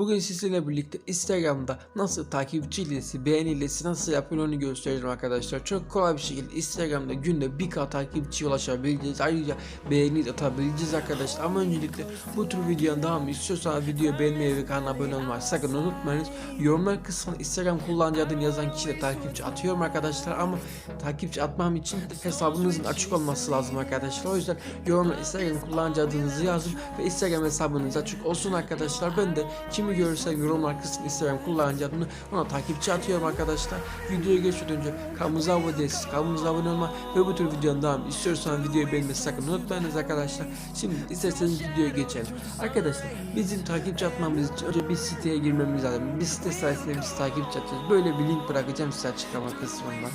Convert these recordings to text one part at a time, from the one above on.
Bugün sizinle birlikte Instagram'da nasıl takipçi ilesi, beğeni ilesi nasıl yapılır onu göstereceğim arkadaşlar. Çok kolay bir şekilde Instagram'da günde bir k takipçiye ulaşabileceğiz. Ayrıca beğeni atabileceğiz arkadaşlar. Ama öncelikle bu tür videonun devamı istiyorsanız videoyu beğenmeyi ve kanala abone olmayı sakın unutmayınız. Yorumlar kısmına Instagram kullanıcı adını yazan kişiyle takipçi atıyorum arkadaşlar. Ama takipçi atmam için hesabınızın açık olması lazım arkadaşlar. O yüzden yorumlar Instagram kullanıcı adınızı yazın ve Instagram hesabınız açık olsun arkadaşlar. Ben de kimi görürsem yorumlar kısmına Instagram kullanıcı ona takipçi atıyorum arkadaşlar. Videoya geçmeden önce kanalımıza abone değilsiniz. Kanalımıza abone olma ve bu tür videonun devamı istiyorsanız videoyu beğenmeyi sakın unutmayınız arkadaşlar. Şimdi isterseniz videoya geçelim. Arkadaşlar bizim takipçi atmamız için önce bir siteye girmemiz lazım. Bir site sayesinde biz takipçi atacağız. Böyle bir link bırakacağım size açıklama kısmında.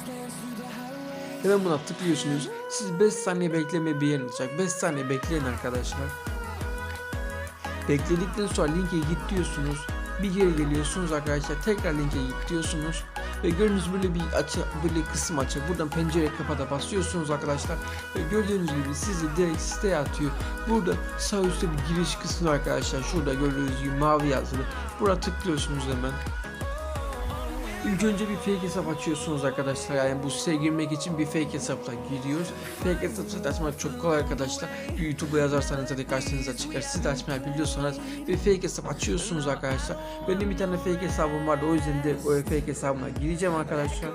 Hemen buna tıklıyorsunuz. Siz 5 saniye bekleme bir yer olacak. 5 saniye bekleyin arkadaşlar. Bekledikten sonra linke git diyorsunuz. Bir geri geliyorsunuz arkadaşlar. Tekrar linke git diyorsunuz. Ve gördüğünüz böyle bir açı, böyle kısım açık. Buradan pencere kapata basıyorsunuz arkadaşlar. Ve gördüğünüz gibi sizi direkt siteye atıyor. Burada sağ üstte bir giriş kısmı arkadaşlar. Şurada gördüğünüz gibi mavi yazılı. Buraya tıklıyorsunuz hemen. İlk önce bir fake hesap açıyorsunuz arkadaşlar. Yani bu siteye girmek için bir fake hesapla giriyoruz. Fake hesap açmak çok kolay arkadaşlar. YouTube'a yazarsanız zaten karşınıza çıkar. Siz de açmayı biliyorsanız bir fake hesap açıyorsunuz arkadaşlar. Benim bir tane fake hesabım vardı. O yüzden de o fake hesabıma gireceğim arkadaşlar.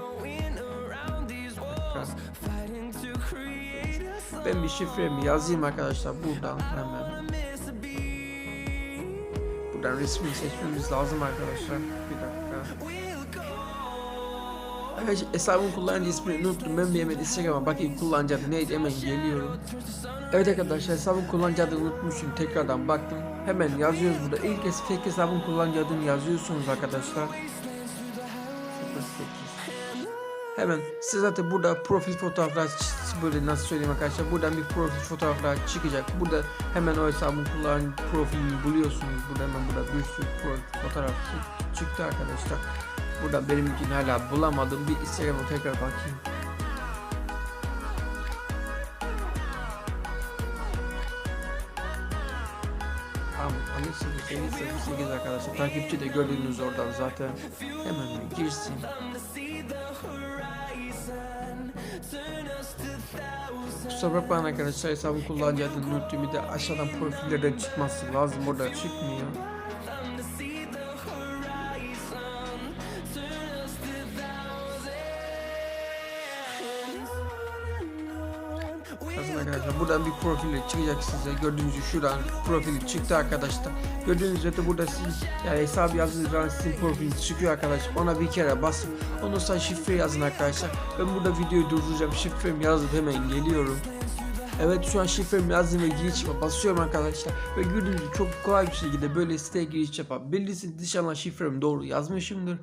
Ben bir şifremi yazayım arkadaşlar buradan hemen. Buradan resmi seçmemiz lazım arkadaşlar. Bir dakika. Arkadaşlar hesabın kullanıcı ismini unuttum. Ben bir hemen Instagram'a bakayım kullanıcı adı neydi hemen geliyorum. Evet arkadaşlar hesabın kullanıcı adını unutmuşum. Tekrardan baktım. Hemen yazıyoruz burada. İlk kez fake hesabın kullanıcı adını yazıyorsunuz arkadaşlar. 08. Hemen size zaten burada profil fotoğraflar böyle nasıl söyleyeyim arkadaşlar buradan bir profil fotoğraflar çıkacak. Burada hemen o hesabın kullanıcı profilini buluyorsunuz. Burada hemen burada bir sürü profil fotoğraf çı- çıktı arkadaşlar. Burada benim için hala bulamadım. Bir Instagram'a tekrar bakayım. Tamam, Ali 08 arkadaşlar. Takipçi de gördüğünüz oradan zaten. Hemen bir girsin. Kusura bakmayın arkadaşlar hesabın kullanıcı adını unuttum. Bir de aşağıdan profillerden çıkması lazım. Burada çıkmıyor. Bakın arkadaşlar buradan bir profille çıkacak size. Gördüğünüz gibi şuradan profili çıktı arkadaşlar. Gördüğünüz gibi burada siz yani hesabı yazdığınız zaman sizin profiliniz çıkıyor arkadaşlar. Ona bir kere basın. Ondan sonra şifre yazın arkadaşlar. Ben burada videoyu durduracağım. Şifremi yazıp hemen geliyorum. Evet şu an şifremi yazdım ve girişime basıyorum arkadaşlar. Ve gördüğünüz gibi çok kolay bir şekilde böyle siteye giriş yapabilirsiniz. İnşallah şifremi doğru yazmışımdır.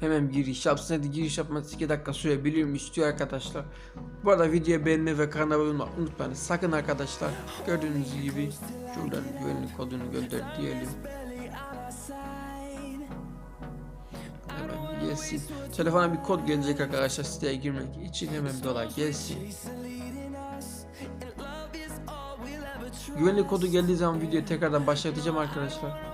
Hemen giriş yapsın. Hadi giriş yapması 2 dakika sürebilir mi istiyor arkadaşlar. Bu arada videoyu beğenmeyi ve kanala abone olmayı unutmayın. Sakın arkadaşlar gördüğünüz gibi şuradan güvenlik kodunu gönder diyelim. Hemen gelsin. Telefona bir kod gelecek arkadaşlar siteye girmek için hemen bir olay gelsin. Güvenlik kodu geldiği zaman videoyu tekrardan başlatacağım arkadaşlar.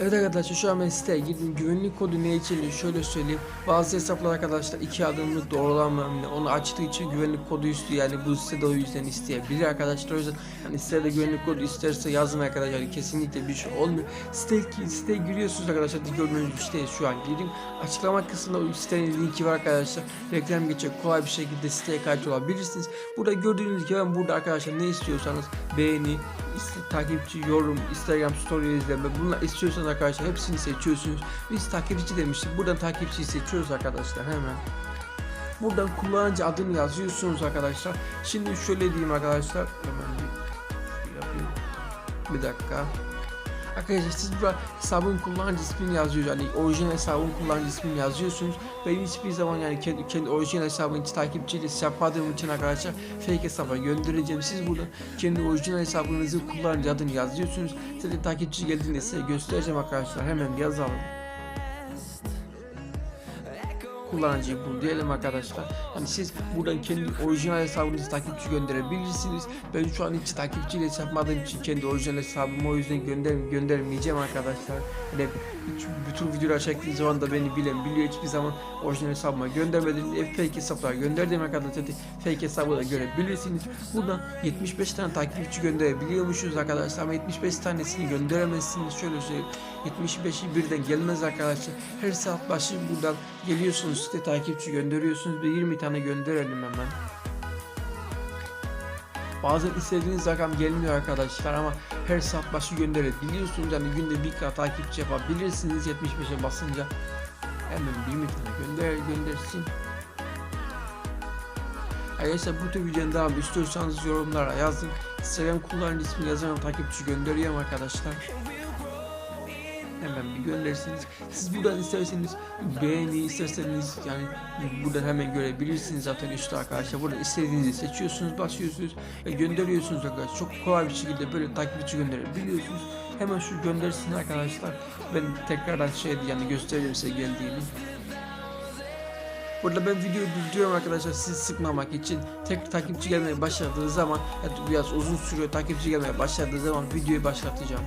Evet arkadaşlar şu an ben siteye girdim. Güvenlik kodu ne için şöyle söyleyeyim. Bazı hesaplar arkadaşlar iki adımlı doğrulanmıyor. Onu açtığı için güvenlik kodu istiyor. Yani bu sitede o yüzden isteyebilir arkadaşlar. O yüzden hani sitede güvenlik kodu isterse yazın arkadaşlar. Kesinlikle bir şey olmuyor. Site, siteye giriyorsunuz arkadaşlar. Gördüğünüz gibi siteye şu an girdim. Açıklama kısmında sitenin linki var arkadaşlar. Reklam geçecek kolay bir şekilde siteye kayıt olabilirsiniz. Burada gördüğünüz gibi ben burada arkadaşlar ne istiyorsanız beğeni, takipçi, yorum, Instagram story izleme bunlar istiyorsanız arkadaşlar hepsini seçiyorsunuz. Biz takipçi demiştik. Buradan takipçiyi seçiyoruz arkadaşlar hemen. Buradan kullanıcı adını yazıyorsunuz arkadaşlar. Şimdi şöyle diyeyim arkadaşlar. Hemen bir. Bir dakika. Arkadaşlar siz burada hesabın kullanıcı ismini yazıyorsunuz. Yani orijinal hesabın kullanıcı ismini yazıyorsunuz. Ben hiçbir zaman yani kendi, kendi orijinal hesabın için takipçiyle yapmadığım için arkadaşlar fake hesaba göndereceğim. Siz burada kendi orijinal hesabınızı kullanıcı adını yazıyorsunuz. Zaten takipçi geldiğinde size göstereceğim arkadaşlar. Hemen yazalım. Kullanıcıyı bul diyelim arkadaşlar. Yani siz buradan kendi orijinal hesabınızı takipçi gönderebilirsiniz. Ben şu an hiç takipçiyle hesap yapmadığım için kendi orijinal hesabımı o yüzden gönder göndermeyeceğim arkadaşlar. Yani hiç, bütün videolar çektiğim zaman da beni bilen biliyor hiçbir zaman orijinal hesabıma göndermedim. Hep fake hesaplar gönderdim arkadaşlar. Fake hesabı da görebilirsiniz. Buradan 75 tane takipçi gönderebiliyormuşuz arkadaşlar ama 75 tanesini gönderemezsiniz. Şöyle söyleyeyim. 75'i birden gelmez arkadaşlar. Her saat başı buradan geliyorsunuz site takipçi gönderiyorsunuz. Bir 20 tane gönderelim hemen. Bazen istediğiniz rakam gelmiyor arkadaşlar ama her saat başı gönderebiliyorsunuz. Yani günde bir kadar takipçi yapabilirsiniz 75'e basınca. Hemen 20 tane gönder göndersin. Arkadaşlar bu tür videonun devamı istiyorsanız yorumlara yazın. Instagram kullanıcı ismi yazan takipçi gönderiyorum arkadaşlar. Hemen bir gönderirsiniz. Siz buradan isterseniz beğeni isterseniz yani buradan hemen görebilirsiniz zaten üstte arkadaşlar. Burada istediğinizi seçiyorsunuz, basıyorsunuz ve gönderiyorsunuz arkadaşlar. Çok kolay bir şekilde böyle takipçi gönderebiliyorsunuz. Hemen şu göndersin arkadaşlar. Ben tekrardan şey yani göstereyim size geldiğini. Burada ben videoyu durduruyorum arkadaşlar sizi sıkmamak için. Tek takipçi gelmeye başladığı zaman biraz uzun sürüyor takipçi gelmeye başladığı zaman videoyu başlatacağım.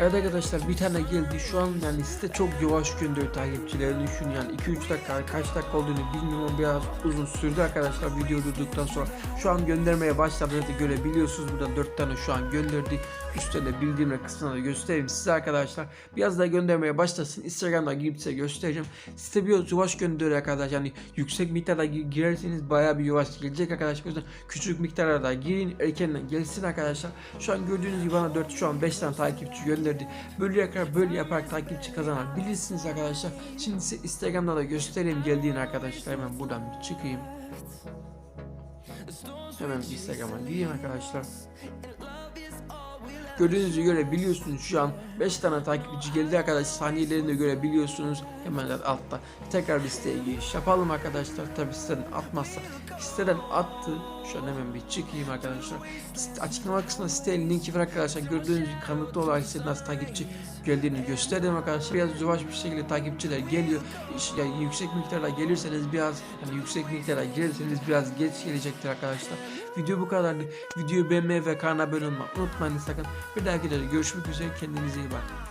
Evet arkadaşlar bir tane geldi. Şu an yani site çok yavaş gönderiyor takipçilerini düşün yani 2-3 dakika kaç dakika olduğunu bilmiyorum. Biraz uzun sürdü arkadaşlar video durduktan sonra. Şu an göndermeye başladı görebiliyorsunuz. Burada 4 tane şu an gönderdi. Üstte de bildirimler kısmına da göstereyim size arkadaşlar. Biraz daha göndermeye başlasın. İnstagram'dan girip size göstereceğim. Site biraz yavaş gönderiyor arkadaşlar. Yani yüksek miktarda gi- girerseniz baya bir yavaş gelecek arkadaşlar. O yüzden küçük miktarlarda girin erkenden gelsin arkadaşlar. Şu an gördüğünüz gibi bana 4 şu an 5 tane takipçi gönderdi böyle yaparak böyle yaparak takipçi kazanabilirsiniz arkadaşlar. Şimdi size instagram'da da göstereyim geldiğini arkadaşlar. Hemen buradan bir çıkayım. Hemen instagram'a gireyim arkadaşlar Gördüğünüz göre biliyorsunuz şu an. 5 tane takipçi geldi arkadaşlar saniyelerini görebiliyorsunuz. Hemen altta. Tekrar bir siteye giriş yapalım arkadaşlar. Tabi siteden atmazsa. Siteden attı. Şu an hemen bir çıkayım arkadaşlar. Açıklama kısmında sitenin linki var arkadaşlar. Gördüğünüz gibi kanıtlı olarak size nasıl takipçi geldiğini gösterdim arkadaşlar. Biraz yavaş bir şekilde takipçiler geliyor. Yani yüksek miktarda gelirseniz biraz yani yüksek miktarda gelirseniz biraz geç gelecektir arkadaşlar video bu kadardı. Videoyu beğenmeyi ve kanala abone olmayı unutmayın sakın. Bir dahaki videoda görüşmek üzere. Kendinize iyi bakın